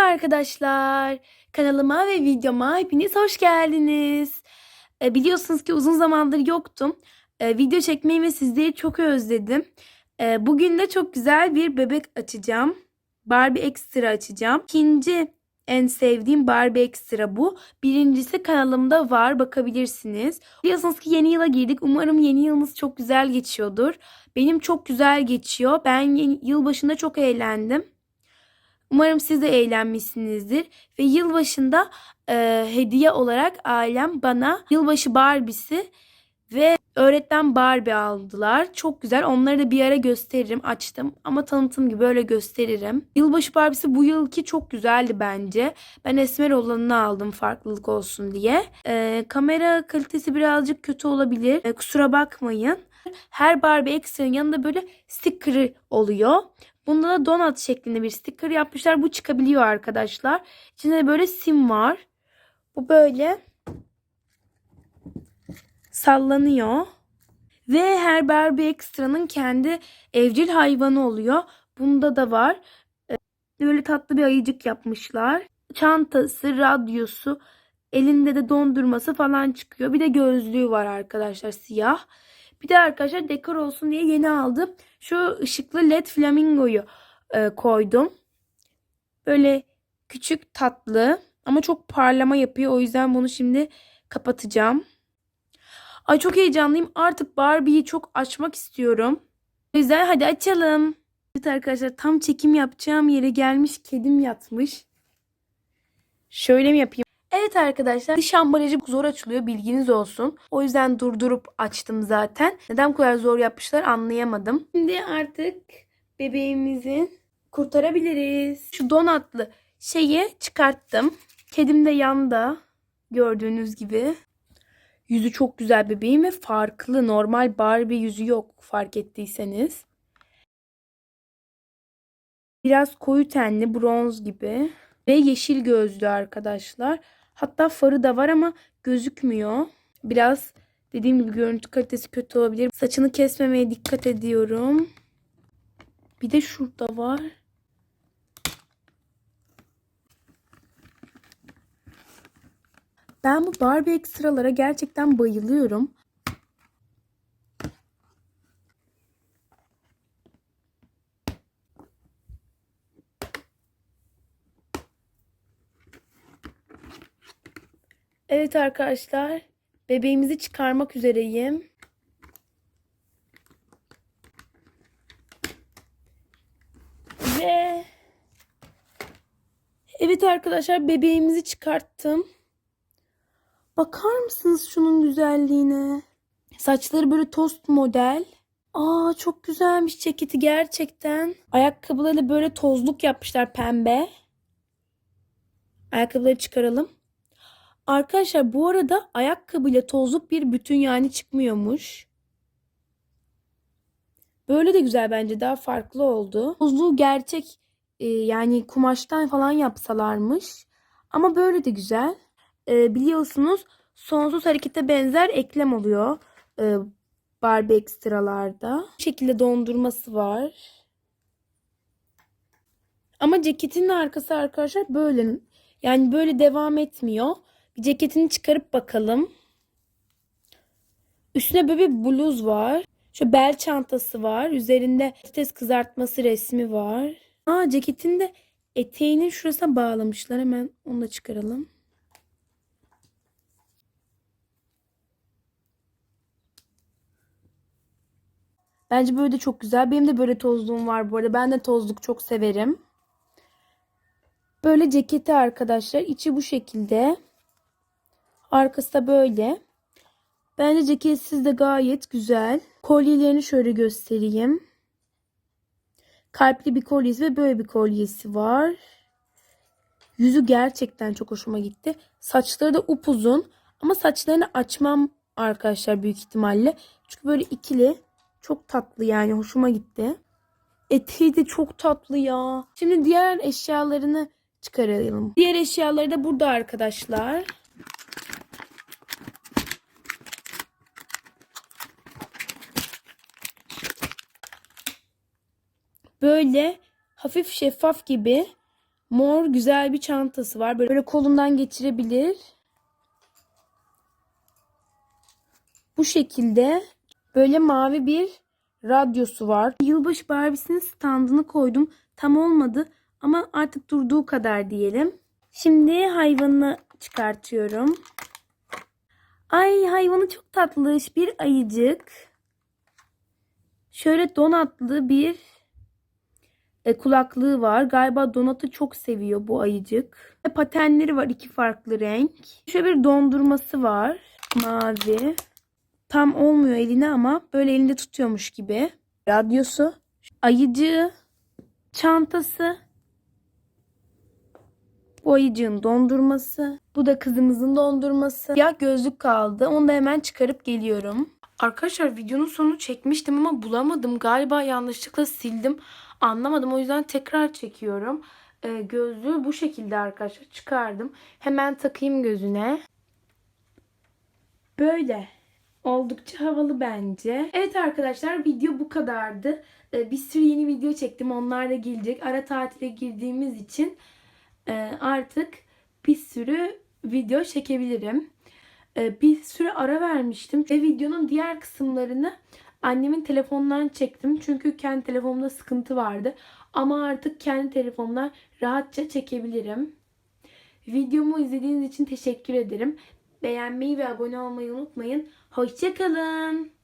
arkadaşlar. Kanalıma ve videoma hepiniz hoş geldiniz. E, biliyorsunuz ki uzun zamandır yoktum. E, video çekmeyi ve sizleri çok özledim. E, bugün de çok güzel bir bebek açacağım. Barbie Extra açacağım. İkinci en sevdiğim Barbie Extra bu. Birincisi kanalımda var bakabilirsiniz. Biliyorsunuz ki yeni yıla girdik. Umarım yeni yılımız çok güzel geçiyordur. Benim çok güzel geçiyor. Ben yeni, yılbaşında çok eğlendim. Umarım siz de eğlenmişsinizdir. Ve yılbaşında e, hediye olarak ailem bana yılbaşı Barbie'si ve öğretmen Barbie aldılar. Çok güzel. Onları da bir ara gösteririm. Açtım ama tanıtım gibi öyle gösteririm. Yılbaşı Barbie'si bu yılki çok güzeldi bence. Ben esmer olanını aldım farklılık olsun diye. E, kamera kalitesi birazcık kötü olabilir. E, kusura bakmayın. Her Barbie Extra'nın yanında böyle sticker'ı oluyor. Bunda da donut şeklinde bir sticker yapmışlar. Bu çıkabiliyor arkadaşlar. İçinde de böyle sim var. Bu böyle sallanıyor. Ve her Barbie Extra'nın kendi evcil hayvanı oluyor. Bunda da var. Ee, Böyle tatlı bir ayıcık yapmışlar. Çantası, radyosu, elinde de dondurması falan çıkıyor. Bir de gözlüğü var arkadaşlar siyah. Bir de arkadaşlar dekor olsun diye yeni aldım. Şu ışıklı led flamingoyu e, koydum. Böyle küçük tatlı ama çok parlama yapıyor. O yüzden bunu şimdi kapatacağım. Ay çok heyecanlıyım. Artık Barbie'yi çok açmak istiyorum. O yüzden hadi açalım. Evet arkadaşlar tam çekim yapacağım yere gelmiş kedim yatmış. Şöyle mi yapayım? Evet arkadaşlar dış ambalajı zor açılıyor bilginiz olsun. O yüzden durdurup açtım zaten. Neden bu kadar zor yapmışlar anlayamadım. Şimdi artık bebeğimizi kurtarabiliriz. Şu donatlı şeyi çıkarttım. Kedim de yanda gördüğünüz gibi. Yüzü çok güzel bebeğim ve farklı. Normal Barbie yüzü yok fark ettiyseniz. Biraz koyu tenli bronz gibi ve yeşil gözlü arkadaşlar. Hatta farı da var ama gözükmüyor. Biraz dediğim gibi görüntü kalitesi kötü olabilir. Saçını kesmemeye dikkat ediyorum. Bir de şurada var. Ben bu Barbie ekstralara gerçekten bayılıyorum. Evet arkadaşlar, bebeğimizi çıkarmak üzereyim. Ve Evet arkadaşlar, bebeğimizi çıkarttım. Bakar mısınız şunun güzelliğine? Saçları böyle tost model. Aa çok güzelmiş ceketi gerçekten. Ayakkabıları böyle tozluk yapmışlar pembe. Ayakkabıları çıkaralım. Arkadaşlar bu arada ayakkabıyla tozluk bir bütün yani çıkmıyormuş. Böyle de güzel bence daha farklı oldu. Tozluğu gerçek e, yani kumaştan falan yapsalarmış. Ama böyle de güzel. E, biliyorsunuz sonsuz harekete benzer eklem oluyor. E, Barbie ekstralarda. Bu şekilde dondurması var. Ama ceketinin arkası arkadaşlar böyle. Yani böyle devam etmiyor. Ceketini çıkarıp bakalım. Üstüne böyle bir bluz var. Şu bel çantası var. Üzerinde patates kızartması resmi var. Aa ceketin de eteğinin şurasına bağlamışlar. Hemen onu da çıkaralım. Bence böyle de çok güzel. Benim de böyle tozluğum var bu arada. Ben de tozluk çok severim. Böyle ceketi arkadaşlar. İçi bu şekilde. Arkası da böyle. Bence ceketsiz de gayet güzel. Kolyelerini şöyle göstereyim. Kalpli bir kolyesi ve böyle bir kolyesi var. Yüzü gerçekten çok hoşuma gitti. Saçları da upuzun. Ama saçlarını açmam arkadaşlar büyük ihtimalle. Çünkü böyle ikili. Çok tatlı yani hoşuma gitti. Eteği de çok tatlı ya. Şimdi diğer eşyalarını çıkaralım. Diğer eşyaları da burada arkadaşlar. Böyle hafif şeffaf gibi Mor güzel bir çantası var. Böyle, kolundan geçirebilir. Bu şekilde böyle mavi bir radyosu var. Yılbaşı Barbie'sinin standını koydum. Tam olmadı ama artık durduğu kadar diyelim. Şimdi hayvanını çıkartıyorum. Ay hayvanı çok tatlış. Bir ayıcık. Şöyle donatlı bir e, kulaklığı var. Galiba donatı çok seviyor bu ayıcık. Ve patenleri var iki farklı renk. Şöyle bir dondurması var. Mavi. Tam olmuyor eline ama böyle elinde tutuyormuş gibi. Radyosu. Ayıcığı. Çantası. Bu ayıcığın dondurması. Bu da kızımızın dondurması. Ya gözlük kaldı. Onu da hemen çıkarıp geliyorum. Arkadaşlar videonun sonunu çekmiştim ama bulamadım. Galiba yanlışlıkla sildim. Anlamadım. O yüzden tekrar çekiyorum. Ee, gözlüğü bu şekilde arkadaşlar çıkardım. Hemen takayım gözüne. Böyle. Oldukça havalı bence. Evet arkadaşlar video bu kadardı. Ee, bir sürü yeni video çektim. Onlar da gelecek. Ara tatile girdiğimiz için e, artık bir sürü video çekebilirim. E, bir süre ara vermiştim ve videonun diğer kısımlarını annemin telefonundan çektim. Çünkü kendi telefonumda sıkıntı vardı. Ama artık kendi telefonumdan rahatça çekebilirim. Videomu izlediğiniz için teşekkür ederim. Beğenmeyi ve abone olmayı unutmayın. Hoşçakalın.